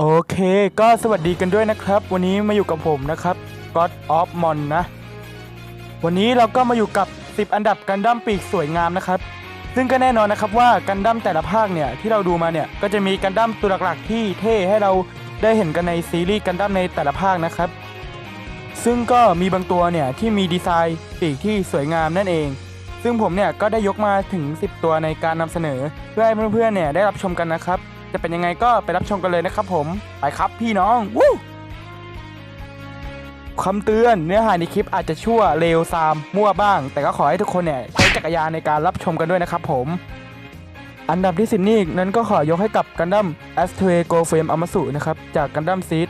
โอเค ก็สวัสดีกันด้วยนะครับ วันนี้มาอยู่กับผมนะครับ God of Mon นะ วันนี้เราก็มาอยู่กับ 10 อันดับกันดั้มปีกสวยงามนะครับ ซึ่งก็แน่นอนนะครับว่ากันดั้มแต่ละภาคเนี่ยที่เราดูมาเนี่ยก็จะมีกันดั้มตัวหลักๆที่เท่ให้เราได้เห็นกันในซีรีส์กันดั้มในแต่ละภาคนะครับ ซึ่งก็มีบางตัวเนี่ยที่มีดีไซน์ปีกที่สวยงามนั่นเอง ซึ่งผมเนี่ยก็ได้ยกมาถึง 10 ตัวในการนำเสนอเพื่อให้เพื่อนๆเนี่ยได้รับชมกันนะครับ จะเป็นยังไงก็ไปรับชมกันเลยนะครับผม ไปครับพี่น้องวู้คำเตือนเนื้อหาในคลิปอาจจะชั่วเลวซาม มั่วบ้าง แต่ก็ขอให้ทุกคนเนี่ยใช้จักรยานในการรับชมกันด้วยนะครับผม อันดับที่ 10 นี่นั้นก็ขอยกให้กับกันดั้ม a s t r a y Go Frame Amasu นะครับ จากกันดั้มซีด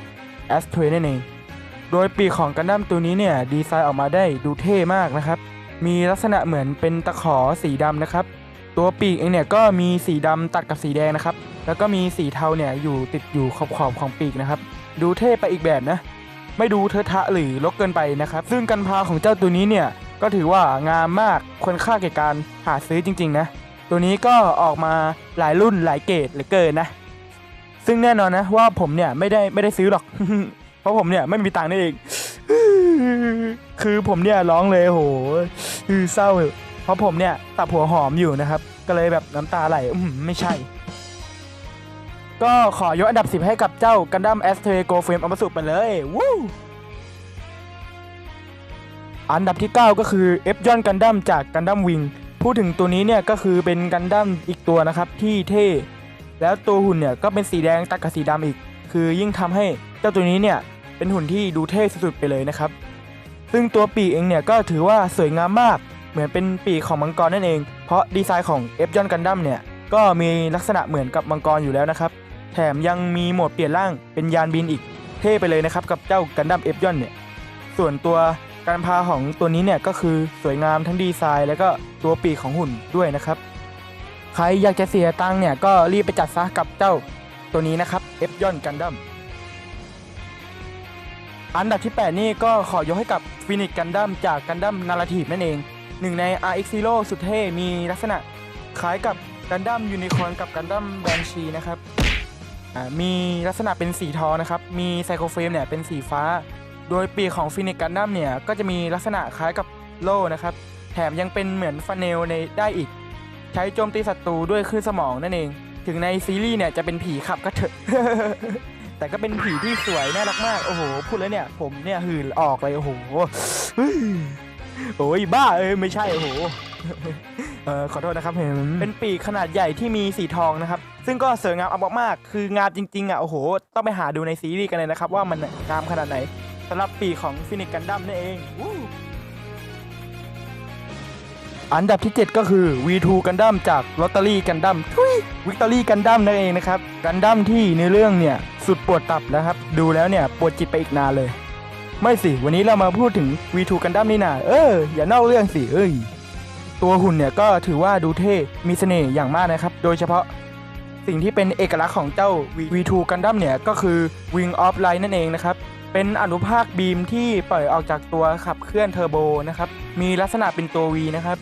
a s t r a y นั่นเอง โดยปีกของกันดั้มตัวนี้เนี่ยดีไซน์ออกมาได้ดูเท่มากนะครับ มีลักษณะเหมือนเป็นตะขอสีดำนะครับ ตัวปีกเองเนี่ยก็มีสีดำตัดกับสีแดงนะครับ แล้วก็มีสีเทาเนี่ยอยู่ติดอยู่ขอบขอบของปีกนะครับ ดูเท่ไปอีกแบบนะ ไม่ดูเทอะทะหรือลกเกินไปนะครับ ซึ่งกันพาของเจ้าตัวนี้เนี่ยก็ถือว่างามมากควรค่าแก่การหาซื้อจริง ๆ นะ ตัวนี้ก็ออกมาหลายรุ่นหลายเกรดเหลือเกินนะ ซึ่งแน่นอนนะว่าผมเนี่ยไม่ได้ไม่ได้ซื้อหรอก เพราะผมเนี่ยไม่มีตังค์นั่นเอง คือผมเนี่ยร้องเลยโหคือเศร้า เพราะผมเนี่ยตับหัวหอมอยู่นะครับ ก็เลยแบบน้ำตาไหลอืมไม่ใช่ ก็ขอยกอันดับ 10 ให้กับเจ้ากันดั้มแอสเทรโกเฟมอัมสุไปเลยวู้อันดับที่ 9 ก็คือเอฟยอนกันดั้มจากกันดั้มวิงพูดถึงตัวนี้เนี่ยก็คือเป็นกันดั้มอีกตัวนะครับที่เท่ แล้วตัวหุ่นเนี่ยก็เป็นสีแดงตัดกับสีดำอีก คือยิ่งทำให้เจ้าตัวนี้เนี่ยเป็นหุ่นที่ดูเท่สุดๆไปเลยนะครับ ซึ่งตัวปีกเองเนี่ยก็ถือว่าสวยงามมาก เหมือนเป็นปีกของมังกรนั่นเอง เพราะดีไซน์ของเอฟยอนกันดั้มเนี่ยก็มีลักษณะเหมือนกับมังกรอยู่แล้วนะครับ แถมยังมีโหมดเปลี่ยนร่างเป็นยานบินอีกเท่ไปเลยนะครับกับเจ้ากันดั้มเอฟยอนเนี่ย ส่วนตัวการพาของตัวนี้เนี่ยก็คือสวยงามทั้งดีไซน์แล้วก็ตัวปีกของหุ่นด้วยนะครับ ใครอยากจะเสียตังค์เนี่ยก็รีบไปจัดซะกับเจ้าตัวนี้นะครับเอฟยอนกันดั้มอันดับที่ 8 นี่ก็ขอยกให้กับฟินิกกันดั้มจากกันดั้มนาราทีฟนั่นเอง หนึ่งใน RX Zero สุดเท่มีลักษณะคล้ายกับกันดั้มยูนิคอร์นกับกันดั้มแบนชีนะครับมีลักษณะเป็นสีทองนะครับ มีไซโคเฟรมเนี่ยเป็นสีฟ้า โดยปีกของฟินิกกันดั้มเนี่ยก็จะมีลักษณะคล้ายกับโล่นะครับ แถมยังเป็นเหมือนฟันเนลในได้อีก ใช้โจมตีศัตรูด้วยคลื่นสมองนั่นเอง ถึงในซีรีส์เนี่ยจะเป็นผีขับก็เถอะ แต่ก็เป็นผีที่สวยน่ารักมาก โอ้โห พูดแล้วเนี่ย ผมเนี่ยหืนออกเลยโอ้โห โอ้ยบ้าเอ้ยไม่ใช่โอ้โหเออขอโทษนะครับเห็นเป็นปีกขนาดใหญ่ที่มีสีทองนะครับ ซึ่งก็สวยงามเอามากๆคืองามจริงๆอะโอ้โห ต้องไปหาดูในซีรีส์กันเลยนะครับว่ามันงามขนาดไหนสำหรับปีกของฟินิกกันดั้มนั่นเองวู้อันดับที่ 7 ก็คือ V2 กันดั้มจากลอตเตอรี่กันดั้มทุยวิกตอรี่กันดั้มนั่นเองนะครับกันดั้มที่ในเรื่องเนี่ยสุดปวดตับนะครับ ดูแล้วเนี่ยปวดจิตไปอีกนานเลย ไม่สิ วันนี้เรามาพูดถึง V2 กันดั้มนี่นาเออ อย่านอกเรื่องสิ เอ้ย ตัวหุ่นเนี่ยก็ถือว่าดูเท่ มีเสน่ห์อย่างมากนะครับ โดยเฉพาะสิ่งที่เป็นเอกลักษณ์ของเจ้า V2 กันดั้มเนี่ยก็คือ Wing of Light นั่นเองนะครับ เป็นอนุภาคบีมที่ปล่อยออกจากตัวขับเคลื่อนเทอร์โบนะครับ มีลักษณะเป็นตัว V นะครับ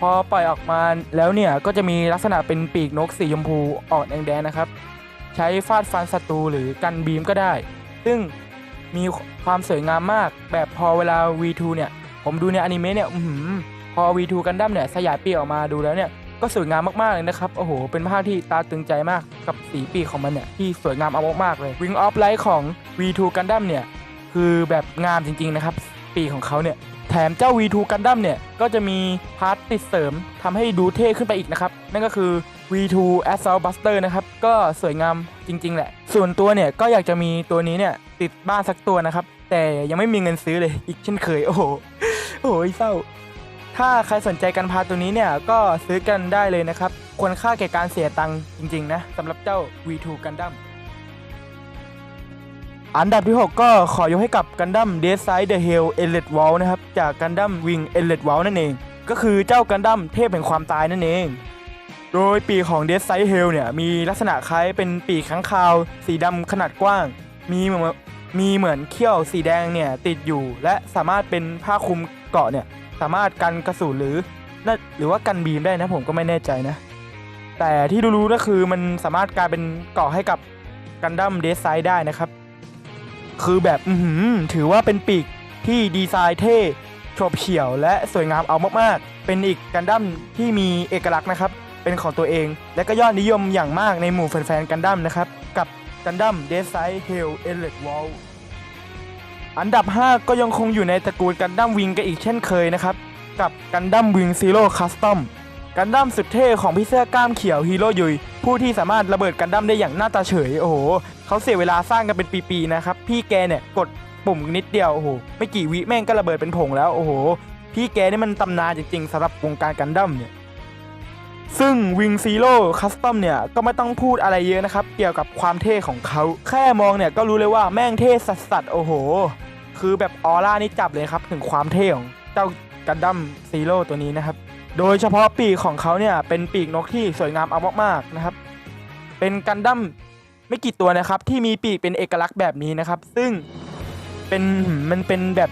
พอปล่อยออกมาแล้วเนี่ยก็จะมีลักษณะเป็นปีกนกสีชมพูออกแดงๆนะครับ ใช้ฟาดฟันศัตรูหรือกันบีมก็ได้ ซึ่ง มีความสวยงามมาก แบบพอเวลา V2 เนี่ย ผมดูในอนิเมะเนี่ยอื้อหือพอ V2 กันดั้มเนี่ยสยายปีออกมาดูแล้วเนี่ย ก็สวยงามมากๆเลยนะครับ โอ้โห เป็นภาพที่ตาตึงใจมากกับสีปีของมันเนี่ย ที่สวยงามเอามากๆเลย Wing of Light ของ V2 กันดั้มเนี่ย คือแบบงามจริงๆนะครับ ปีของเขาเนี่ย แถมเจ้า V2 กันดั้มเนี่ย ก็จะมีพาร์ทติดเสริมทำให้ดูเท่ขึ้นไปอีกนะครับ นั่นก็คือ V2 Assault Buster นะครับ ก็สวยงามจริง ๆ แหละ ส่วนตัวเนี่ย ก็อยากจะมีตัวนี้เนี่ย ติดบ้านสักตัวนะครับ แต่ยังไม่มีเงินซื้อเลยอีกเช่นเคย โอ้โหโอ้ยเศร้า ถ้าใครสนใจกันพาตัวนี้เนี่ย ก็ซื้อกันได้เลยนะครับ ควรค่าแก่การเสียตังค์จริง ๆ นะสำหรับเจ้า V2 กันดั้ม อันดับที่ 6 ก็ขอยกให้กับกันดั้ม Dead Side the Hell e l i t e Wall นะครับ จากกันดั้ม Wing e l i t e Wall นั่นเอง ก็คือเจ้ากันดั้มเทพแห่งความตายนั่นเอง โดยปีกของ Dead Side Hell เนี่ย มีลักษณะคล้ายเป็นปีกค้างคาว สีดำขนาดกว้าง มีเหมือนมีเหมือนเขี้ยวสีแดงเนี่ยติดอยู่ และสามารถเป็นผ้าคลุมเกาะเนี่ยสามารถกันกระสุนหรือน่าหรือว่ากันบีมได้นะผมก็ไม่แน่ใจนะ แต่ที่รู้ๆก็คือมันสามารถกลายเป็นเกาะให้กับกันดั้มเดซไซด์ได้นะครับ คือแบบอือหือถือว่าเป็นปีกที่ดีไซน์เท่โฉบเฉี่ยวและสวยงามเอามากๆ เป็นอีกกันดั้มที่มีเอกลักษณ์นะครับ เป็นของตัวเอง และก็ยอดนิยมอย่างมากในหมู่แฟนๆกันดั้มนะครับ กับกันดั้มเดซไซด์เฮลเอเลตวอลอันดับ 5 ก็ยังคงอยู่ในตระกูลกันดั้มวิงกันอีกเช่นเคยนะครับ กับกันดั้มวิงซีโร่คัสตอมกันดั้มสุดเท่ของพี่เสื้อกล้ามเขียวฮีโร่ยุย ผู้ที่สามารถระเบิดกันดั้มได้อย่างหน้าตาเฉย โอ้โห เขาเสียเวลาสร้างกันเป็นปีๆนะครับ พี่แกเนี่ยกดปุ่มนิดเดียวโอ้โหไม่กี่วิแม่งก็ระเบิดเป็นผงแล้วโอ้โห พี่แกนี่มันตำนานจริงๆสำหรับวงการกันดั้มเนี่ยซึ่งวิงซีโร่คัสตอมเนี่ยก็ไม่ต้องพูดอะไรเยอะนะครับ เกี่ยวกับความเท่ของเขา แค่มองเนี่ยก็รู้เลยว่าแม่งเท่สัสๆโอ้โห คือแบบออร่านี่จับเลยครับ ถึงความเท่ของเจ้ากันดั้มซีโร่ตัวนี้นะครับ โดยเฉพาะปีกของเขาเนี่ยเป็นปีกนกที่สวยงามเอามากๆนะครับ เป็นกันดั้ม ไม่กี่ตัวนะครับ ที่มีปีกเป็นเอกลักษณ์แบบนี้นะครับ ซึ่งเป็นมันเป็นแบบ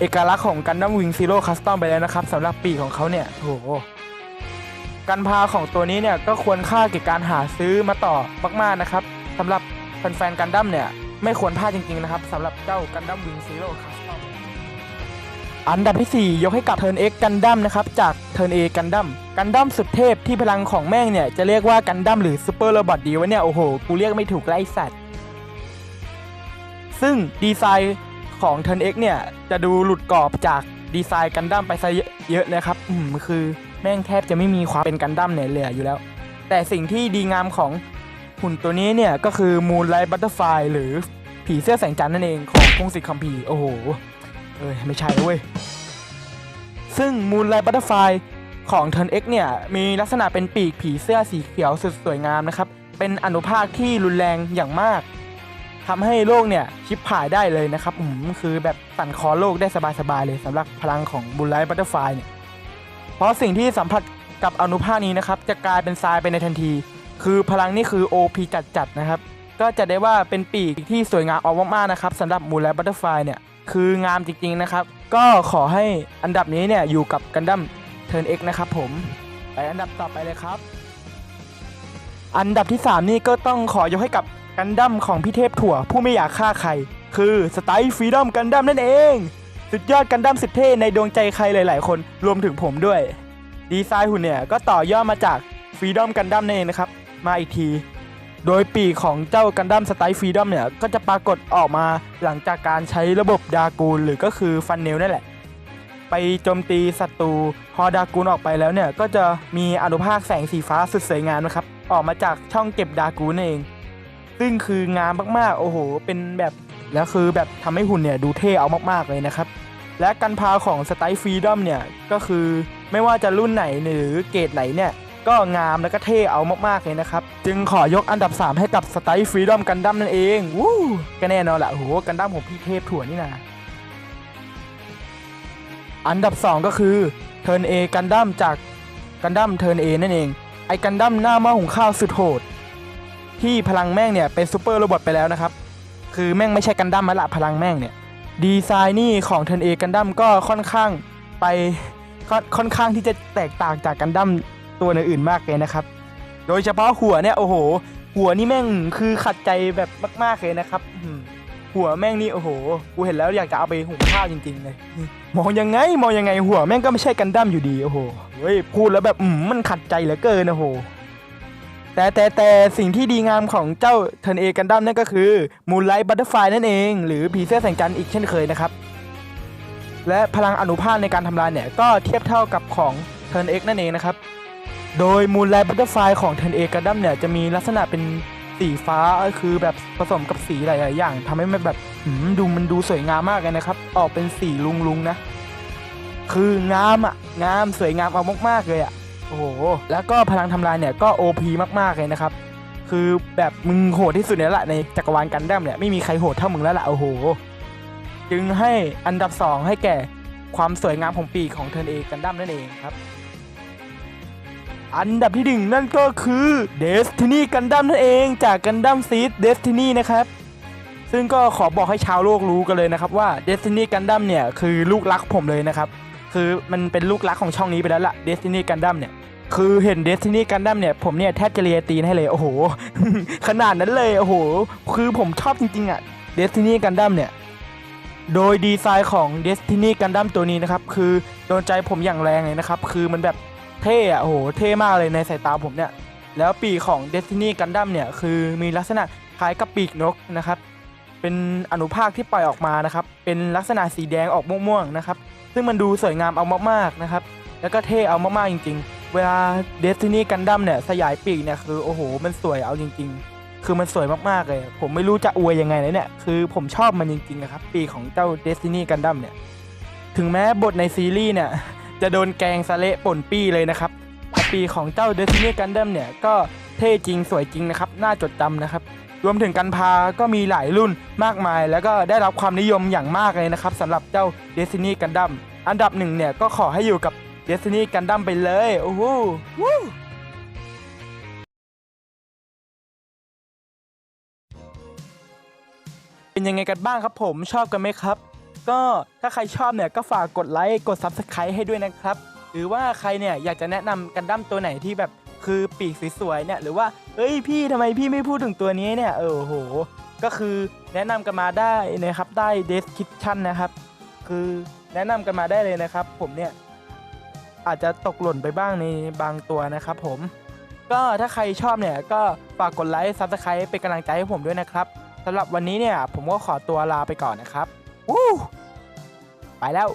เอกลักษณ์ของกันดั้มวิงซีโร่คัสตอมไปแล้วนะครับสำหรับปีกของเขาเนี่ยโหการพาของตัวนี้เนี่ยก็ควรค่าแก่การหาซื้อมาต่อมากๆนะครับสำหรับแฟนๆกันดั้มเนี่ย ไม่ควรพลาดจริงๆนะครับสำหรับเจ้ากันดั้มวิงซีโร่คัสตอม อันดับที่ 4 ยกให้กับ Turn X กันดั้มนะครับจาก Turn A กันดั้มกันดั้มสุดเทพที่พลังของแม่งเนี่ย จะเรียกว่ากันดั้มหรือซูเปอร์โรบอทดีวะเนี่ย โอ้โห กูเรียกไม่ถูกไรสัตว์ ซึ่งดีไซน์ของ Turn X เอเนี่ย จะดูหลุดกรอบจากดีไซน์กันดั้มไปซะเยอะนะครับ อืมคือแม่งแทบจะไม่มีความเป็นกันดั้มเนี่ยเหลืออยู่แล้ว แต่สิ่งที่ดีงามของหุ่นตัวนี้เนี่ยก็คือ Moonlight Butterfly หรือผีเสื้อแสงจันทร์นั่นเองของพงศิษฐ์คัมภีร์โอ้โห เอ้ยไม่ใช่เว้ย ซึ่ง Moonlight Butterfly ของ Turn X เเนี่ย มีลักษณะเป็นปีกผีเสื้อสีเขียวสุดสวยงามนะครับ เป็นอนุภาคที่รุนแรงอย่างมากทำให้โลกเนี่ยชิบหายได้เลยนะครับอืมคือแบบสั่นคอโลกได้สบายๆเลยสำหรับพลังของ Moonlight Butterfly เนี่ย เพราะสิ่งที่สัมผัสกับอนุภาคนี้นะครับ จะกลายเป็นทรายไปในทันที คือพลังนี่คือ OP จัดๆนะครับ ก็จะได้ว่าเป็นปีกที่สวยงามเอามากๆนะครับสำหรับ Moonlight Butterfly เนี่ย คืองามจริงๆนะครับ ก็ขอให้อันดับนี้เนี่ยอยู่กับกันดั้มเทิร์น X นะครับผมไปอันดับต่อไปเลยครับ อันดับที่ 3 นี่ก็ต้องขอยกให้กับกันดั้มของพี่เทพถั่ว ผู้ไม่อยากฆ่าใคร คือสไตล์ฟรีดอมกันดั้มนั่นเอง สุดยอดกันดั้มสุดเท่ในดวงใจใครหลาย ๆ คนรวมถึงผมด้วย ดีไซน์หุ่นเนี่ยก็ต่อยอดมาจากฟรีดอมกันดั้มนั่นเองนะครับ มาอีกที โดยปีกของเจ้ากันดั้มสไตล์ฟรีดอมเนี่ย ก็จะปรากฏออกมาหลังจากการใช้ระบบดากูล หรือก็คือฟันเนลนั่นแหละ ไปโจมตีศัตรูพอดากูลออกไปแล้วเนี่ย ก็จะมีอนุภาคแสงสีฟ้าสุดสวยงามนะครับ ออกมาจากช่องเก็บดากูลนั่นเอง ซึ่งคืองามมากๆ โอ้โห เป็นแบบแล้วคือแบบทำให้หุ่นเนี่ยดูเท่เอามากๆเลยนะครับ และกันพาของสไตล์ฟรีดอมเนี่ยก็คือไม่ว่าจะรุ่นไหนหรือเกรดไหนเนี่ย ก็งามแล้วก็เท่เอามากๆเลยนะครับ จึงขอยกอันดับ 3 ให้กับสไตล์ฟรีดอมกันดั้มนั่นเองวู้ก็แน่นอนแหละโหกันดั้มของพี่เทพถั่วนี่นะอันดับ 2 ก็คือเทิร์น A กันดั้มจากกันดั้มเทิร์น A นั่นเองไอ้กันดั้มหน้าหม้อหุงข้าวสุดโหดที่พลังแม่งเนี่ยเป็นซูเปอร์โรบอทไปแล้วนะครับ คือแม่งไม่ใช่กันดั้มมาละพลังแม่งเนี่ยดีไซน์นี่ของเทิร์น A กันดั้มก็ค่อนข้างไปค่อนค่อนข้างที่จะแตกต่างจากกันดั้ม ตัวอื่นๆมากเลยนะครับ โดยเฉพาะหัวเนี่ยโอ้โห หัวนี่แม่งคือขัดใจแบบมากๆเลยนะครับหัวแม่งนี่โอ้โห กูเห็นแล้วอยากจะเอาไปหุงข้าวจริงๆเลย มองยังไงมองยังไงหัวแม่งก็ไม่ใช่กันดั้มอยู่ดีโอ้โห เฮ้ยพูดแล้วแบบอืมมันขัดใจเหลือเกินโอ้โห แต่แต่แต่สิ่งที่ดีงามของเจ้าเทินเอกันดั้มนั่นก็คือมูนไลท์บัตเตอร์ไฟนั่นเอง หรือผีเสื้อแสงจันทร์อีกเช่นเคยนะครับ และพลังอนุภาคในการทำลายเนี่ยก็เทียบเท่ากับของเทินเอ็กนั่นเองนะครับ โดยมูนไลท์บัตเตอร์ไฟของเทนเอกันดัมเนี่ยจะมีลักษณะเป็นสีฟ้าคือแบบผสมกับสีหลาย ๆ อย่างทำให้มันแบบดูมันดูสวยงามมากเลยนะครับ ออกเป็นสีลุงลุงๆนะ คืองามอะ งามสวยงามเอามาก ๆ เลยอะ โอ้โห แล้วก็พลังทำลายเนี่ยก็ OP มาก ๆ เลยนะครับ คือแบบมึงโหดที่สุดเนี่ยแหละในจักรวาลกันดั้มเนี่ยไม่มีใครโหดเท่ามึงแล้วล่ะ โอ้โห จึงให้อันดับ 2 ให้แก่ความสวยงามของปีของเทิร์นเอกันดั้มนั่นเองครับ อันดับที่หนึ่งนั่นก็คือ Destiny กันดั้มนั่นเองจากกันดั้มซีด Destiny นะครับ ซึ่งก็ขอบอกให้ชาวโลกรู้กันเลยนะครับว่า Destiny กันดั้มเนี่ยคือลูกรักผมเลยนะครับ คือมันเป็นลูกรักของช่องนี้ไปแล้วล่ะ Destiny กันดั้มเนี่ยคือเห็นเดสตินีกันดั้มเนี่ยผมเนี่ยแทบจะเลียตีนให้เลย โอ้โห ขนาดนั้นเลยโอ้โห คือผมชอบจริงๆอะเดสตินีกันดั้มเนี่ยโดยดีไซน์ของ Destiny Gundam ตัวนี้นะครับ คือโดนใจผมอย่างแรงเลยนะครับ คือมันแบบ เท่อะโอ้โหเท่มากเลยในสายตาผมเนี่ย แล้วปีกของ Destiny Gundam เนี่ย คือมีลักษณะคล้ายกับปีกนกนะครับ เป็นอนุภาคที่ปล่อยออกมานะครับ เป็นลักษณะสีแดงออกม่วงๆนะครับ ซึ่งมันดูสวยงามเอามากๆนะครับ แล้วก็เท่เอามากๆจริง ๆ เวลา Destiny Gundam เนี่ยสยายปีกเนี่ยคือโอ้โห มันสวยเอาจริง ๆคือมันสวยมากๆเลย ผมไม่รู้จะอวยยังไงเลยเนี่ย คือผมชอบมันจริงๆนะครับ ปีกของเจ้า Destiny Gundam เนี่ย ถึงแม้บทในซีรีส์เนี่ย จะโดนแกงสะเละป่นปี้เลยนะครับปีของเจ้า Destiny Gundam เนี่ยก็เท่จริงสวยจริงนะครับ น่าจดจำนะครับ รวมถึงกันพาก็มีหลายรุ่นมากมาย แล้วก็ได้รับความนิยมอย่างมากเลยนะครับสำหรับเจ้า Destiny Gundam อันดับหนึ่งเนี่ยก็ขอให้อยู่กับ Destiny Gundam ไปเลยโอ้โหเป็นยังไงกันบ้างครับผมชอบกันไหมครับ ก็ถ้าใครชอบเนี่ยก็ฝากกดไลค์กด Subscribe ให้ด้วยนะครับ หรือว่าใครเนี่ยอยากจะแนะนำกันดั้มตัวไหนที่แบบคือปีกสวยๆเนี่ยหรือว่าเอ้ยพี่ทำไมพี่ไม่พูดถึงตัวนี้เนี่ยเออโห ก็คือแนะนำกันมาได้นะครับใต้ description นะครับ คือแนะนำกันมาได้เลยนะครับ ผมเนี่ยอาจจะตกหล่นไปบ้างในบางตัวนะครับผม ก็ถ้าใครชอบเนี่ยก็ฝากกดไลค์ Subscribe เป็นกำลังใจให้ผมด้วยนะครับสำหรับวันนี้เนี่ยผมก็ขอตัวลาไปก่อนนะครับ วู้ไปแล้ว